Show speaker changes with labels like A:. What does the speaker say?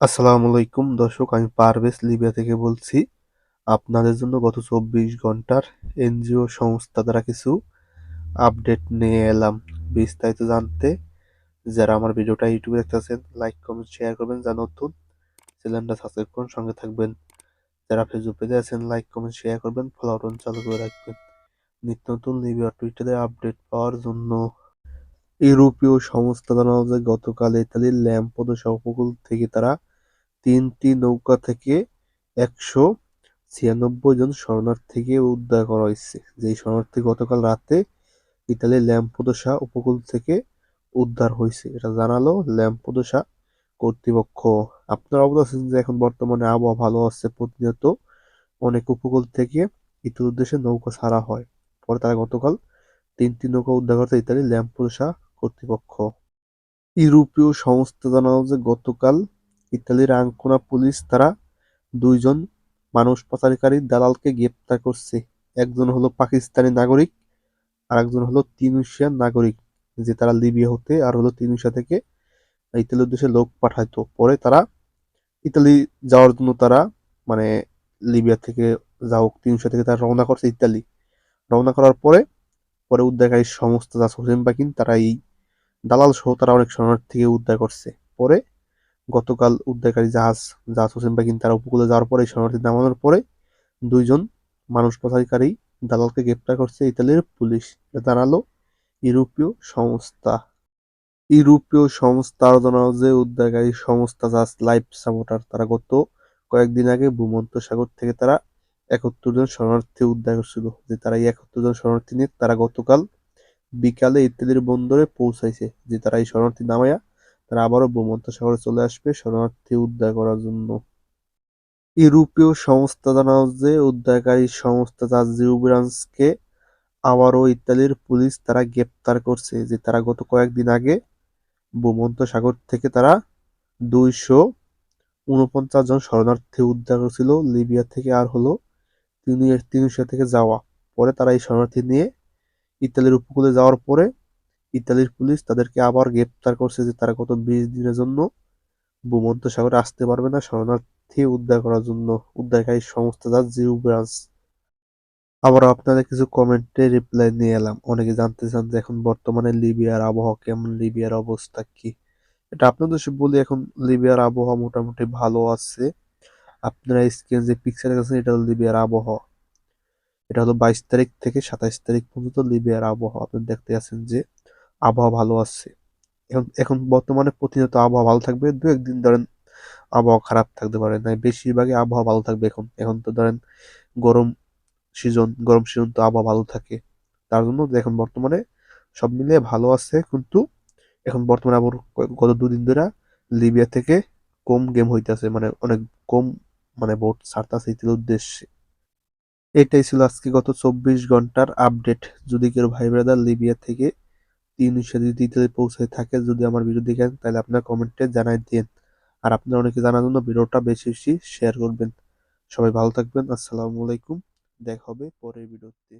A: আসসালামু আলাইকুম। দর্শক, আমি পারভেজ লিবিয়া থেকে বলছি। আপনাদের জন্য গত চব্বিশ ঘণ্টার এনজিও সংস্থা দ্বারা কিছু আপডেট নিয়ে এলাম। বিস্তারিত জানতে যারা আমার ভিডিওটা ইউটিউবে দেখতেছেন, লাইক, কমেন্ট, শেয়ার করবেন। যা নতুন, চ্যানেলটা সাবস্ক্রাইব করুন, সঙ্গে থাকবেন। যারা ফেসবুক পেজে আছেন, লাইক, কমেন্ট, শেয়ার করবেন, ফলো বাটন চালু করে রাখবেন। নিত্য নতুন লিবিয়া টুইটারে আপডেট পাওয়ার জন্য ইউরোপীয় সংস্থা জানালো যে গতকাল ইতালির ল্যাম্পোদোসা উপকূল থেকে তারা তিনটি নৌকা থেকে একশো ছিয়ানব্বই জন শরণার্থীকে উদ্ধার করা হয়েছে। যেই শরণার্থী গতকাল রাতে ইতালির ল্যাম্পোদোসা উপকূল থেকে উদ্ধার হয়েছে। এটা জানালো ল্যাম্পোদোসা কর্তৃপক্ষ। আপনারা অবগত আছেন যে এখন বর্তমানে আবহাওয়া ভালো আছে, প্রতিনিয়ত অনেক উপকূল থেকে ইতালির উদ্দেশ্যে নৌকা ছাড়া হয়। পরে তারা গতকাল তিনটি নৌকা উদ্ধার করতে ইতালির ল্যাম্পোদোসা কর্তৃপক্ষ। ইউরোপীয় সংস্থা জানালো যে গতকাল ইতালির আঙ্কোনা পুলিশ তারা দুইজন মানুষ পাচারকারী দালালকে গ্রেপ্তার করছে। একজন হলো পাকিস্তানি নাগরিক আর একজন হলো তিউনিসিয়ান নাগরিক, যে তারা লিবিয়া হতে আর হলো তিউনিসিয়া থেকে ইতালির উদ্দেশ্যে লোক পাঠাইতো পরে তারা ইতালি যাওয়ার জন্য তারা মানে লিবিয়া থেকে যা হোক তিউনিসিয়া থেকে তারা রওনা করছে ইতালি। রওনা করার পরে পরে উদ্ধারকারী সমস্ত যা হোসেন বাকিন তারা এই দালাল সহ তারা অনেক শরণার্থীকে উদ্ধার করছে। পরে গতকাল উদ্ধারকারী জাহাজ জাহাজ হোসেন বাকিন তারা উপকূলে যাওয়ার পরে শরণার্থী নামানোর পরে দুইজন মানুষ পাচারকারী দালালকে গ্রেপ্তার করছে ইতালির পুলিশ। জানালো ইউরোপীয় সংস্থা। ইউরোপীয় সংস্থা জানালো যে উদ্ধারকারী সংস্থা জাহাজ লাইফ সাপোর্টার। তারা গত কয়েকদিন আগে ভূমন্ত সাগর থেকে তারা একাত্তর জন শরণার্থী উদ্ধার করছিল। যে তারা এই একাত্তর জন শরণার্থী নিয়ে তারা গতকাল বিকালে ইতালির বন্দরে পৌঁছাইছে। যে তারা এই শরণার্থী নামায়া তারা আবারও ভূমধ্যসাগরে চলে আসবে শরণার্থী উদ্ধার করার জন্য। ইউরোপীয় সংস্থা জানাও যে উদ্ধারকারী সংস্থা জাজিউব্রান্সকে আবারও ইতালির পুলিশ তারা গ্রেপ্তার করছে, যে তারা গত কয়েকদিন আগে ভূমধ্যসাগর থেকে তারা দুইশো উনপঞ্চাশ জন শরণার্থী উদ্ধার করেছিল, লিবিয়া থেকে আর হলো তিনশো থেকে যাওয়া। পরে তারা এই শরণার্থী নিয়ে ইতালির উপকূলে যাওয়ার পরে ইতালির পুলিশ তাদেরকে আবার গ্রেপ্তার করছে যে তারা গত বিশ দিনের জন্য ভূমধ্যসাগরে আসতে পারবে না, শরণার্থী উদ্ধার করার জন্য উদ্ধারকারী সংস্থা যা জিও ব্রাঞ্চ। আবার আপনাদের কিছু কমেন্টে রিপ্লাই নিয়ে এলাম। অনেকে জানতে চান যে এখন বর্তমানে লিবিয়ার আবহাওয়া কেমন, লিবিয়ার অবস্থা কি? এটা আপনাদের বলি, এখন লিবিয়ার আবহাওয়া মোটামুটি ভালো আছে। আপনারা স্ক্রিনে যে পিকচার দেখেছেন এটা হলো লিবিয়ার আবহাওয়া। এটা হলো বাইশ তারিখ থেকে সাতাইশ তারিখ পর্যন্ত লিবিয়ার আবহাওয়া। আপনি দেখতে আছেন যে আবহাওয়া ভালো আছে এখন এখন বর্তমানে প্রতিনিয়ত আবহাওয়া ভালো থাকবে, দু একদিন ধরেন আবহাওয়া খারাপ থাকতে পারে না বেশিরভাগই আবহাওয়া ভালো থাকবে এখন। এখন তো ধরেন গরম সিজন গরম সিজন তো আবহাওয়া ভালো থাকে। তার জন্য এখন বর্তমানে সব মিলিয়ে ভালো আছে, কিন্তু এখন বর্তমানে আবার গত দুদিন ধরে লিবিয়া থেকে কম গেম হইতেছে মানে অনেক কম মানে ভোট ছাড়তেছে ইতির উদ্দেশ্যে। এটাই ছিল আজকে গত চব্বিশ ঘণ্টার আপডেট যদি কেউ ভাই ব্রাদার লিবিয়া থেকে তিন যদি ইতালি পৌঁছায় থাকে, যদি আমার ভিডিও দেখেন, তাহলে আপনার কমেন্টে জানাই দিন। আর আপনার অনেকে জানার জন্য ভিডিওটা বেশি বেশি শেয়ার করবেন। সবাই ভালো থাকবেন, আসসালামু আলাইকুম, দেখা হবে পরের ভিডিওতে